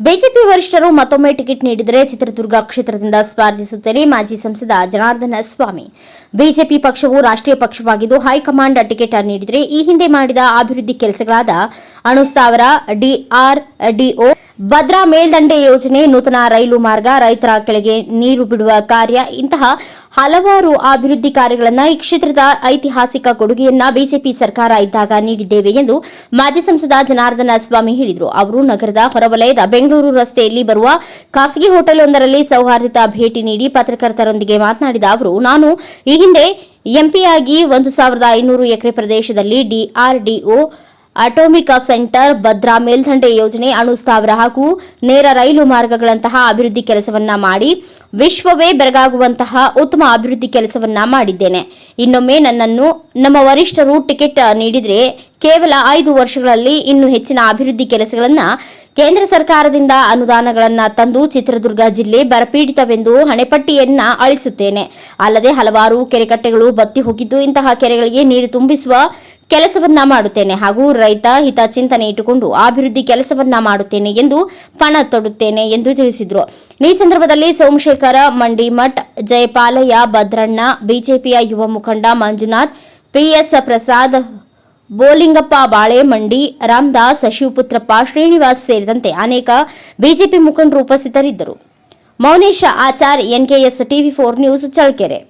BJP ವರಿಷ್ಠರು ಮತ್ತೊಮ್ಮೆ ticket ನೀಡಿದರೆ ಚಿತ್ರದುರ್ಗ ಕ್ಷೇತ್ರದಿಂದ ಸ್ಪರ್ಧಿಸುತ್ತೇನೆ ಮಾಜಿ ಸಂಸದ ಜನಾರ್ದನ ಸ್ವಾಮಿ. ಬಿಜೆಪಿ ಪಕ್ಷವು ರಾಷ್ಟ್ರೀಯ ಪಕ್ಷವಾಗಿದ್ದು ಹೈಕಮಾಂಡ್ ಟಿಕೆಟ್ ನೀಡಿದರೆ ಈ ಹಿಂದೆ ಮಾಡಿದ ಅಭಿವೃದ್ಧಿ ಕೆಲಸಗಳಾದ ಅಣುಸ್ಥಾವರ ಡಿಆರ್ಡಿಒ ಭದ್ರಾ ಮೇಲ್ದಂಡೆ ಯೋಜನೆ, ನೂತನ ರೈಲು ಮಾರ್ಗ, ರೈತರ ಕೆಳಗೆ ನೀರು ಬಿಡುವ ಕಾರ್ಯ, ಇಂತಹ ಹಲವಾರು ಅಭಿವೃದ್ಧಿ ಕಾರ್ಯಗಳನ್ನು ಈ ಕ್ಷೇತ್ರದ ಐತಿಹಾಸಿಕ ಕೊಡುಗೆಯನ್ನ ಬಿಜೆಪಿ ಸರ್ಕಾರ ಇದ್ದಾಗ ನೀಡಿದ್ದೇವೆ ಎಂದು ಮಾಜಿ ಸಂಸದ ಜನಾರ್ದನ ಸ್ವಾಮಿ ಹೇಳಿದರು. ಅವರು ನಗರದ ಹೊರವಲಯದ ಬೆಂಗಳೂರು ರಸ್ತೆಯಲ್ಲಿ ಬರುವ ಖಾಸಗಿ ಹೋಟೆಲ್ ಒಂದರಲ್ಲಿ ಸೌಹಾರ್ದಿತ ಭೇಟಿ ನೀಡಿ ಪತ್ರಕರ್ತರೊಂದಿಗೆ ಮಾತನಾಡಿದ ಅವರು, ನಾನು ಈ ಹಿಂದೆ ಎಂಪಿಯಾಗಿ ಒಂದು ಸಾವಿರದ ಐನೂರು ಎಕರೆ ಪ್ರದೇಶದಲ್ಲಿ ಡಿಆರ್ಡಿಒ ಅಟೋಮಿಕ್ ಸೆಂಟರ್, ಭದ್ರಾ ಮೇಲ್ದಂಡೆ ಯೋಜನೆ, ಅಣುಸ್ಥಾವರ ಹಾಗೂ ನೇರ ರೈಲು ಮಾರ್ಗಗಳಂತಹ ಅಭಿವೃದ್ಧಿ ಕೆಲಸವನ್ನ ಮಾಡಿ ವಿಶ್ವವೇ ಬೆರಗಾಗುವಂತಹ ಉತ್ತಮ ಅಭಿವೃದ್ಧಿ ಕೆಲಸವನ್ನ ಮಾಡಿದ್ದೇನೆ. ಇನ್ನೊಮ್ಮೆ ನನ್ನನ್ನು, ನಮ್ಮ ವರಿಷ್ಠರು ಟಿಕೆಟ್ ನೀಡಿದರೆ ಕೇವಲ ಐದು ವರ್ಷಗಳಲ್ಲಿ ಇನ್ನು ಹೆಚ್ಚಿನ ಅಭಿವೃದ್ಧಿ ಕೆಲಸಗಳನ್ನ ಕೇಂದ್ರ ಸರ್ಕಾರದಿಂದ ಅನುದಾನಗಳನ್ನ ತಂದು ಚಿತ್ರದುರ್ಗ ಜಿಲ್ಲೆ ಬರಪೀಡಿತವೆಂದು ಹಣೆಪಟ್ಟಿಯನ್ನ ಅಳಿಸುತ್ತೇನೆ. ಅಲ್ಲದೆ ಹಲವಾರು ಕೆರೆಕಟ್ಟೆಗಳು ಬತ್ತಿ ಹೋಗಿದ್ದು ಇಂತಹ ಕೆರೆಗಳಿಗೆ ನೀರು ತುಂಬಿಸುವ ಕೆಲಸವನ್ನ ಮಾಡುತ್ತೇನೆ ಹಾಗೂ ರೈತ ಹಿತ ಚಿಂತನೆ ಇಟ್ಟುಕೊಂಡು ಅಭಿವೃದ್ಧಿ ಕೆಲಸವನ್ನ ಮಾಡುತ್ತೇನೆ ಎಂದು ಪಣ ತೊಡುತ್ತೇನೆ ಎಂದು ತಿಳಿಸಿದರು. ಈ ಸಂದರ್ಭದಲ್ಲಿ ಸೋಮಶೇಖರ ಮಂಡಿಮಠ್, ಜಯಪಾಲಯ್ಯ, ಭದ್ರಣ್ಣ, ಬಿಜೆಪಿಯ ಯುವ ಮುಖಂಡ ಮಂಜುನಾಥ್, ಪಿಎಸ್ ಪ್ರಸಾದ್, ಬೋಲಿಂಗಪ್ಪ ಬಾಳೆಮಂಡಿ, ರಾಮದಾಸ್ ಶಿವಪುತ್ರಪ್ಪ ಶ್ರೀನಿವಾಸ್ ಸೇರಿದಂತೆ ಅನೇಕ ಬಿಜೆಪಿ ಮುಖಂಡರು ಉಪಸ್ಥಿತರಿದ್ದರು. Mounesha Achar, NKS TV four news, Challakere.